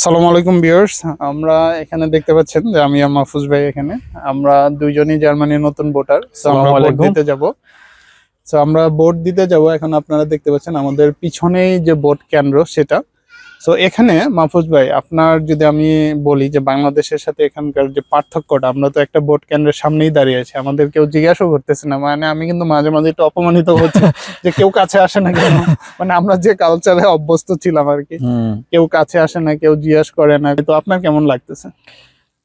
আসসালামু আলাইকুম ভিউয়ার্স। আমরা এখানে দেখতে পাচ্ছেন যে আমি আর মাহফুজ ভাই এখানে। আমরা দুইজনই জার্মানির নতুন ভোটার আমরা ভোট দিতে যাব। তো আমরা ভোট দিতে যাব এখন আপনারা দেখতে পাচ্ছেন আমাদের পিছনেই যে ভোট কেন্দ্র সেটা তো এখানে মাহফুজ ভাই আপনার যদি আমি বলি যে বাংলাদেশের সাথে এখানকার যে পার্থক্যটা আমরা তো একটা ভোট কেন্দ্রের সামনেই দাঁড়িয়ে আছি আমাদের কেউ জিজ্ঞাসাও করতেছে না। মানে আমি কিন্তু মাঝে মাঝে একটু অপমানিত হচ্ছি যে কেউ কাছে আসে না কেন? মানে আমরা যে কালচারে অভ্যস্ত ছিলাম আর কি কেউ কাছে আসে না কেউ জিজ্ঞেস করে না। তো আপনার কেমন লাগতেছে?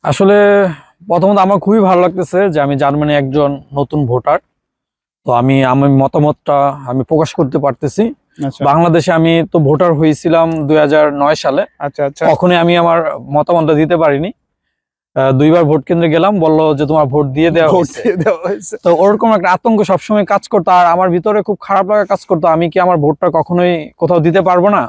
আসলে প্রথমত আমার খুবই ভালো লাগতেছে যে আমি জার্মানি একজন নতুন ভোটার। তো আমি আমার মতামতটা আমি প্রকাশ করতে পারতেছি। বাংলাদেশে আমি তো ভোটার হয়েছিলাম দুই হাজার নয় সালে। আচ্ছা আচ্ছা। তখনই আমি আমার মতামতটা দিতে পারিনি। দুইবার ভোট কেন্দ্রে গেলাম বলল যে তোমার ভোট দিয়ে দেওয়া হয়েছে। দিয়ে দেওয়া হয়েছে। তো ওরকম একটা আতঙ্ক সবসময় কাজ করতো আর আমার ভিতরে খুব খারাপ লাগা কাজ করতো। আমি কি আমার ভোটটা কখনোই কোথাও দিতে পারব না?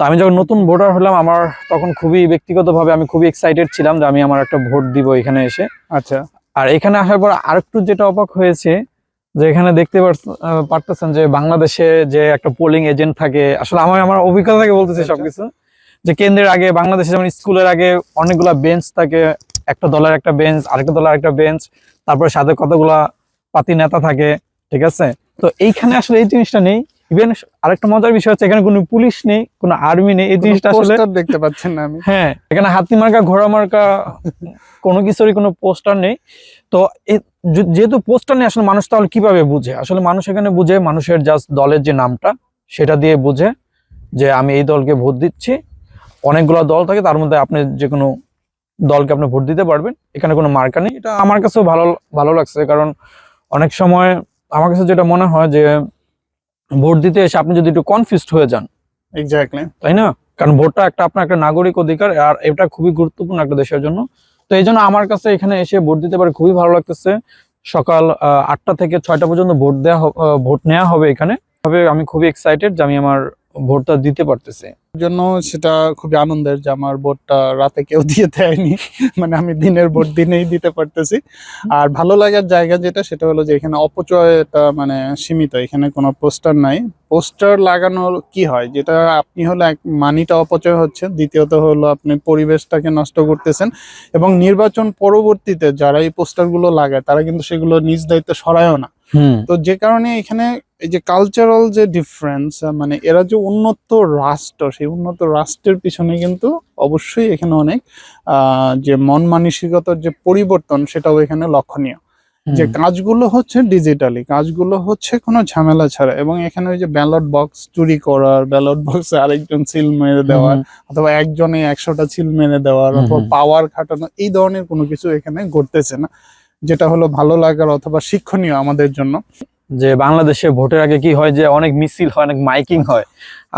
তো আমি যখন নতুন ভোটার হলাম আমার তখন খুবই ব্যক্তিগতভাবে আমি খুবই এক্সাইটেড ছিলাম যে আমি আমার একটা ভোট দিব এখানে এসে। আচ্ছা। আর এখানে আসার পর আরেকটু যেটা অবাক হয়েছে যে এখানে দেখতে পারতেছেন যে বাংলাদেশে যে একটা পোলিং এজেন্ট থাকে আসলে আমার আমার অভিজ্ঞতা থেকে বলতেছি আচ্ছা। সবকিছু। যে কেন্দ্রের আগে বাংলাদেশে যেমন স্কুলের আগে অনেকগুলা বেঞ্চ থাকে একটা দলের একটা বেঞ্চ আরেকটা দলের একটা বেঞ্চ তারপরে সাথে কতগুলা পাতি নেতা থাকে ঠিক আছে? তো এইখানে আসলে এই জিনিসটা নেই। ইভেন আরেকটা মজার বিষয় হচ্ছে এখানে কোনো পুলিশ নেই কোনো আর্মি নেই এই জিনিসটা আসলে দেখতে পাচ্ছেন না আমি। হ্যাঁ এখানে হাতি মার্কা ঘোড়া মার্কা কোনো কিছুরই কোনো পোস্টার নেই। তো যেহেতু পোস্টার নেই আসলে মানুষ তাহলে কীভাবে বুঝে? আসলে মানুষ এখানে বুঝে মানুষের জাস্ট দলের যে নামটা সেটা দিয়ে বুঝে যে আমি এই দলকে ভোট দিচ্ছি। অনেকগুলো দল থাকে তার মধ্যে আপনি যে কোনো দলকে আপনি ভোট দিতে পারবেন। এখানে কোনো মার্কা নেই। এটা আমার কাছেও ভালো ভালো লাগছে কারণ অনেক সময় আমার কাছে যেটা মনে হয় যে ভোট দিতে এসে আপনি যদি একটু কনফিউজড হয়ে যান। এক্স্যাক্টলি তাই না? কারণ ভোটটা একটা আপনার একটা নাগরিক অধিকার আর এটা খুবই গুরুত্বপূর্ণ একটা দেশের জন্য। তো এই জন্য আমার কাছে এখানে এসে ভোট দিতে পারে খুবই ভালো লাগতেছে। সকাল আটটা থেকে ছয়টা পর্যন্ত ভোট দেওয়া ভোট নেওয়া হবে এখানে। তবে আমি খুবই এক্সাইটেড যে আমি আমার ভোটটা দিতে পারতেছি। জন্য সেটা খুবই আনন্দের যে আমার ভোটটা রাতে কেউ দিয়ে দেয়নি। মানে আমি দিনের ভোট দিনেই দিতে পারতেছি। আর ভালো লাগার জায়গা যেটা, সেটা হলো যে এখানে অপচয়টা মানে সীমিত। এখানে কোনো পোস্টার নাই। পোস্টার লাগানোর কি হয়? যেটা আপনি হলো এক মানিটা অপচয় হচ্ছে। দ্বিতীয়ত হলো আপনি পরিবেশটাকে নষ্ট করতেছেন। এবং নির্বাচন পরবর্তীতে যারা এই পোস্টারগুলো লাগায়, তারা কিন্তু সেগুলো নিজ দায়িত্বে সরায়ও না। তো যে কারণে এখানে এই যে কালচারাল যে ডিফারেন্স মানে এরা যে উন্নত রাষ্ট্র সেই উন্নত রাষ্ট্রের পিছনে কিন্তু অবশ্যই এখানে অনেক যে মন মানসিকতার যে পরিবর্তন সেটাও এখানে লক্ষণীয়। যে কাজগুলো হচ্ছে ডিজিটালি কাজগুলো হচ্ছে কোনো ঝামেলা ছাড়া। এবং এখানে ওই যে ব্যালট বক্স চুরি করার ব্যালট বক্সে আরেকজন সিল মেরে দেওয়ার অথবা একজনে একশোটা ছিল মেরে দেওয়ার অথবা পাওয়ার খাটানো এই ধরনের কোনো কিছু এখানে ঘটতেছে না। যেটা হলো ভালো লাগার অথবা শিক্ষণীয় আমাদের জন্য। যে বাংলাদেশে ভোটের আগে কি হয় যে অনেক মিছিল হয় অনেক মাইকিং হয়।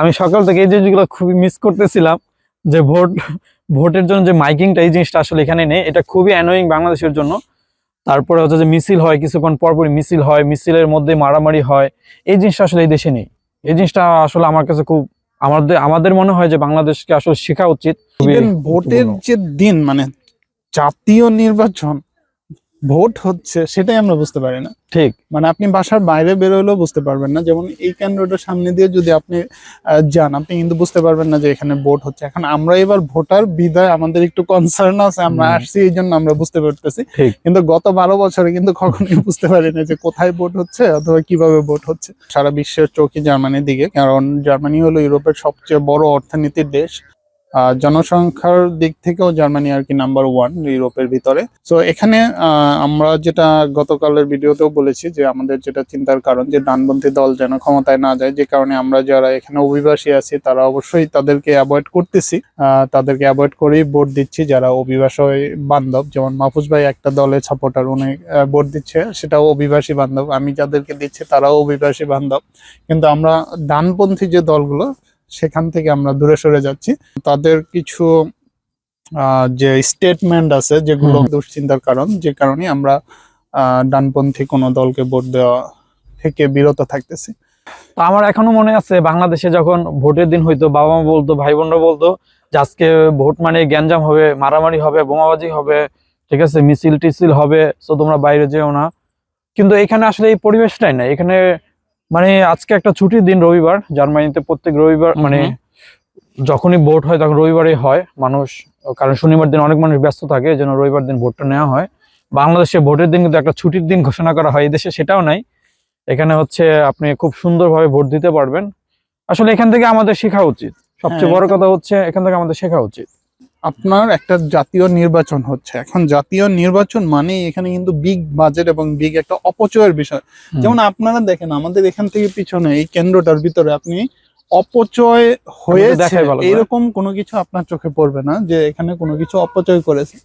আমি সকাল থেকে এই জিনিসগুলো খুবই মিস করতেছিলাম যে ভোট ভোটের জন্য যে মাইকিংটা এই জিনিসটা আসলে এখানে নেই। এটা খুবই অ্যানোয়িং বাংলাদেশের জন্য। তারপরে হচ্ছে যে মিছিল হয় কিছুক্ষণ পরপরই মিছিল হয় মিছিলের মধ্যে মারামারি হয়। এই জিনিসটা আসলে এই দেশে নেই। এই জিনিসটা আসলে আমার কাছে খুব আমাদের আমাদের মনে হয় যে বাংলাদেশকে আসলে শেখা উচিত। ভোটের যে দিন মানে জাতীয় নির্বাচন ভোট হচ্ছে সেটাই আমরা বুঝতে পারি না। ঠিক। মানে আপনি বাসার বাইরে বেরোলেও বুঝতে পারবেন না। যেমন এই কেন্দ্রটার সামনে দিয়ে যদি আপনি যান আপনি কিন্তু বুঝতে পারবেন না যে এখানে ভোট হচ্ছে। এখন আমরা এবার ভোটার বিদায় আমাদের একটু কনসার্ন আছে আমরা আসছি এই জন্য আমরা বুঝতে পারতেছি। কিন্তু গত বারো বছরে কিন্তু কখনোই বুঝতে পারি না যে কোথায় ভোট হচ্ছে অথবা কীভাবে ভোট হচ্ছে। সারা বিশ্বের চোখে জার্মানির দিকে কারণ জার্মানি হলো ইউরোপের সবচেয়ে বড় অর্থনীতির দেশ। জনসংখ্যার দিক থেকেও জার্মানি আর কি নাম্বার ওয়ান ইউরোপের ভিতরে। তো এখানে আমরা যেটা গতকালের ভিডিওতেও বলেছি যে আমাদের যেটা চিন্তার কারণ যে ডানপন্থী দল যেন ক্ষমতায় না যায়, যে কারণে আমরা যারা এখানে অভিবাসী আছি, তারা অবশ্যই তাদেরকে অ্যাভয়েড করতেছি। তাদেরকে অ্যাভয়েড করেই ভোট দিচ্ছি যারা অভিবাসী বান্ধব। যেমন মাহফুজ ভাই একটা দলের সাপোর্টার উনি ভোট দিচ্ছে, সেটাও অভিবাসী বান্ধব। আমি যাদেরকে দিচ্ছি, তারাও অভিবাসী বান্ধব। কিন্তু আমরা ডানপন্থী যে দলগুলো সেখান থেকে আমরা দূরে সরে যাচ্ছি। তাদের কিছু যে স্টেটমেন্ট আছে যেগুলো দুশ্চিন্তার কারণ যে কারণে আমরা ডানপন্থী কোনো দলকে ভোট দেওয়া থেকে বিরত থাকতেছি। তো আমার এখনও মনে আছে বাংলাদেশে যখন ভোটের দিন হইতো বাবা মা বলতো ভাই বোনরা বলতো যে আজকে ভোট মানে গ্যাঞ্জাম হবে মারামারি হবে বোমাবাজি হবে ঠিক আছে মিছিল টিছিল হবে তো তোমরা বাইরে যেও না। কিন্তু এখানে আসলে এই পরিবেশটাই না এখানে মানে আজকে একটা ছুটির দিন রবিবার জার্মানিতে প্রত্যেক রবিবার মানে যখনই ভোট হয় তখন রবিবারই হয় মানুষ কারণ শনিবার দিন অনেক মানুষ ব্যস্ত থাকে যেন রবিবার দিন ভোটটা নেওয়া হয়। বাংলাদেশে ভোটের দিন কিন্তু একটা ছুটির দিন ঘোষণা করা হয় এই দেশে সেটাও নাই। এখানে হচ্ছে আপনি খুব সুন্দরভাবে ভোট দিতে পারবেন। আসলে এখান থেকে আমাদের শেখা উচিত। সবচেয়ে হ্যাঁ, বড় কথা হচ্ছে এখান থেকে আমাদের শেখা উচিত। আপনার একটা জাতীয় নির্বাচন হচ্ছে। এখন জাতীয় নির্বাচন মানে এখানে কিন্তু বিগ বাজেট এবং বিগ একটা অপচয়ের বিষয়। যেমন আপনারা দেখেন আমাদের এখান থেকে পিছনে এই কেন্দ্রটার ভিতরে আপনি অপচয় হয়েছে দেখাই এরকম কোনো কিছু আপনার চোখে পড়বে না যে এখানে কোনো কিছু অপচয় করেছে।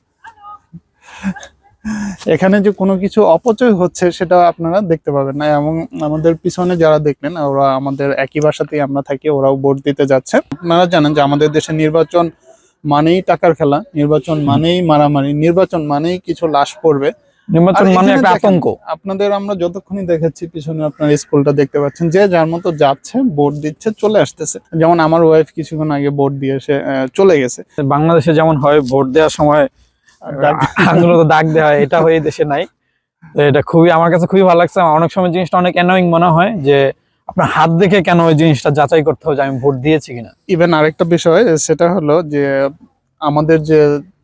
এখানে যে কোনো কিছু অপচয় হচ্ছে সেটা আপনারা দেখতে পাবেন না। এবং আমাদের পিছনে যারা দেখলেন ওরা আমাদের একই বাসাতেই আমরা থাকি ওরাও ভোট দিতে যাচ্ছে। আপনারা জানেন যে আমাদের দেশে নির্বাচন মানেই টাকার খেলা নির্বাচন মানেই মারামারি নির্বাচন মানেই কিছু লাশ পড়বে। নির্বাচন মানে একটা আতঙ্ক। আপনাদের আমরা যতক্ষণই দেখাচ্ছি পিছনে আপনার স্কুলটা দেখতে পাচ্ছেন যে যার মতো যাচ্ছে ভোট দিচ্ছে চলে আসতেছে। যেমন আমার ওয়াইফ কিছুক্ষণ আগে ভোট দিয়ে এসে চলে গেছে। বাংলাদেশে যেমন হয় ভোট দেওয়ার সময় ডাক- দেওয়া হয় এটা হয়ে দেশে নাই। এটা খুবই আমার কাছে খুবই ভালো লাগছে। অনেক সময় জিনিসটা অনেক অ্যানোয়িং মনে হয় যে আপনার হাত দেখে কেন ওই জিনিসটা যাচাই করতে হবে যে আমি ভোট দিয়েছি কিনা? ইভেন আরেকটা বিষয়, সেটা হলো যে আমাদের যে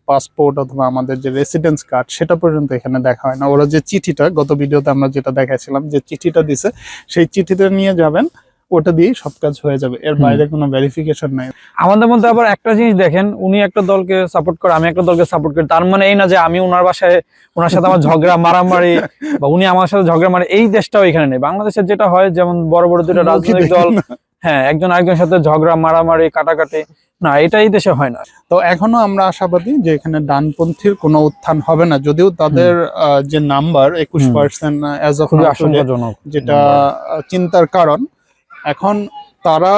পাসপোর্ট অথবা আমাদের যে রেসিডেন্স কার্ড সেটা পর্যন্ত এখানে দেখা হয় না। ওরা যে চিঠিটা, গত ভিডিওতে আমরা যেটা দেখাচ্ছিলাম যে চিঠিটা দিছে, সেই চিঠিটা নিয়ে যাবেন। ওটা দিয়েই সব কাজ হয়ে যাবে। এর বাইরে কোনো ভেরিফিকেশন নাই। আমাদের মধ্যে আবার একটা জিনিস দেখেন উনি একটা দলকে সাপোর্ট করে আমি একটা দলকে সাপোর্ট করি। তার মানে এই না যে আমি ওনার বাসায় ওনার সাথে আমার ঝগড়া মারামারি বা উনি আমার সাথে ঝগড়া মারে এই দেশটাও এখানে নেই। বাংলাদেশের যেটা হয় যেমন বড় বড় দুটো রাজনৈতিক দল হ্যাঁ একজন আরেকজনের সাথে ঝগড়া মারামারি কাটাকাটি না এটা এই দেশে হয় না। তো এখনও আমরা আশাবাদী যে এখানে ডানপন্থীর কোনো উত্থান হবে না যদিও তাদের যে নাম্বার একুশ পার্সেন্ট যেটা চিন্তার কারণ এখন তারা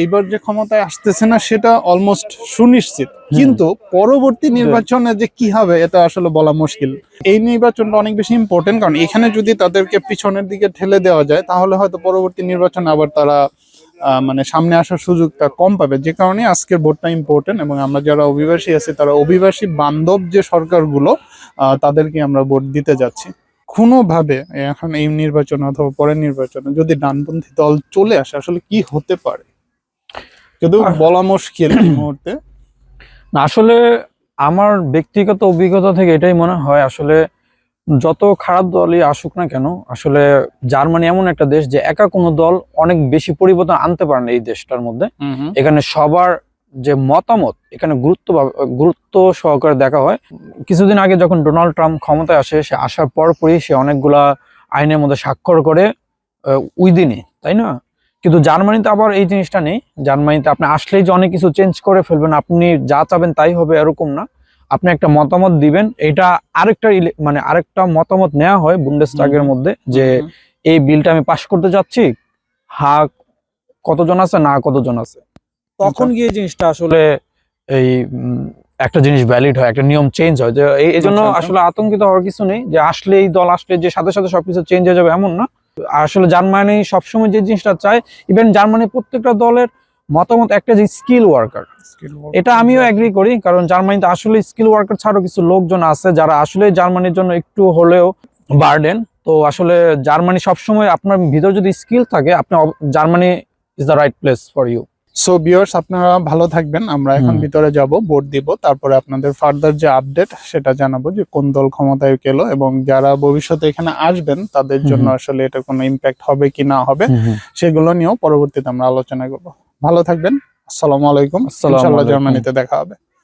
এইবার যে ক্ষমতায় আসতেছে না, সেটা অলমোস্ট সুনিশ্চিত। কিন্তু পরবর্তী নির্বাচনে যে কি হবে, এটা আসলে বলা মুশকিল। এই নির্বাচনটা অনেক বেশি ইম্পর্টেন্ট কারণ এখানে যদি তাদেরকে পিছনের দিকে ঠেলে দেওয়া যায়, তাহলে হয়তো পরবর্তী নির্বাচন আবার তারা মানে সামনে আসার সুযোগটা কম পাবে। যে কারণে আজকের ভোটটা ইম্পর্টেন্ট এবং আমরা যারা অভিবাসী আছি, তারা অভিবাসী বান্ধব যে সরকারগুলো তাদেরকে আমরা ভোট দিতে যাচ্ছি। কোনোভাবে এখন এই নির্বাচন অথবা পরের নির্বাচনে যদি ডানপন্থী দল চলে আসে আসলে কি হতে পারে? যদিও বলা মুশকিল এই মুহূর্তে। আসলে আমার ব্যক্তিগত অভিজ্ঞতা থেকে এটাই মনে হয় আসলে যত খারাপ দলই আসুক না কেন আসলে জার্মানি এমন একটা দেশ যে একা কোনো দল অনেক বেশি পরিবর্তন আনতে পারে না এই দেশটার মধ্যে। এখানে সবার যে মতামত এখানে গুরুত্ব গুরুত্ব সহকারে দেখা হয়। কিছুদিন আগে যখন ডোনাল্ড ট্রাম্প ক্ষমতায় আসে সে আসার পরপরই সে অনেকগুলা আইনের মধ্যে স্বাক্ষর করে উই দিনে তাই না? কিন্তু জার্মানিতে আবার এই জিনিসটা নেই। জার্মানিতে আপনি আসলেই যে অনেক কিছু চেঞ্জ করে ফেলবেন আপনি যা চাবেন তাই হবে এরকম না। আপনি একটা মতামত দিবেন এটা আরেকটা মানে আরেকটা মতামত নেওয়া হয় বুন্ডেসটাগের। মধ্যে যে এই বিলটা আমি পাশ করতে যাচ্ছি হা কতজন আছে না কতজন আছে? তখন গিয়ে জিনিসটা আসলে এই একটা জিনিস ভ্যালিড হয় একটা নিয়ম চেঞ্জ হয়। যে এই- জন্য আচ্ছা, আচ্ছা। আসলে আতঙ্কিত হওয়ার কিছু নেই যে আসলে এই দল আসলে যে সাথে সাথে সবকিছু চেঞ্জ হয়ে যাবে এমন না। আসলে জার্মানি সবসময় যে জিনিসটা চায় ইভেন জার্মানির প্রত্যেকটা দলের মতামত একটা যে স্কিল ওয়ার্কার এটা আমিও এগ্রি করি কারণ জার্মানিতে আসলে স্কিল ওয়ার্কার ছাড়াও কিছু লোকজন আছে যারা আসলে জার্মানির জন্য একটু হলেও বার্ডেন তো আসলে জার্মানি সবসময় আপনার ভিতর যদি স্কিল থাকে আপনি Germany is the right place for you so viewers আপনারা ভালো থাকবেন। আমরা এখন ভিতরে যাব ভোট দিব। তারপরে আপনাদের ফার্দার যে আপডেট সেটা জানাব যে কোন দল ক্ষমতায় গেল এবং যারা ভবিষ্যতে এখানে আসবেন তাদের জন্য আসলে এটা কোনো ইম্প্যাক্ট হবে কি না হবে সেগুলো নিয়েও পরবর্তীতে আমরা আলোচনা করব। ভালো থাকবেন। আসসালামু আলাইকুম। আসসালামু ইনশাআল্লাহ আলাইকুম। জার্মানিতে দেখা হবে।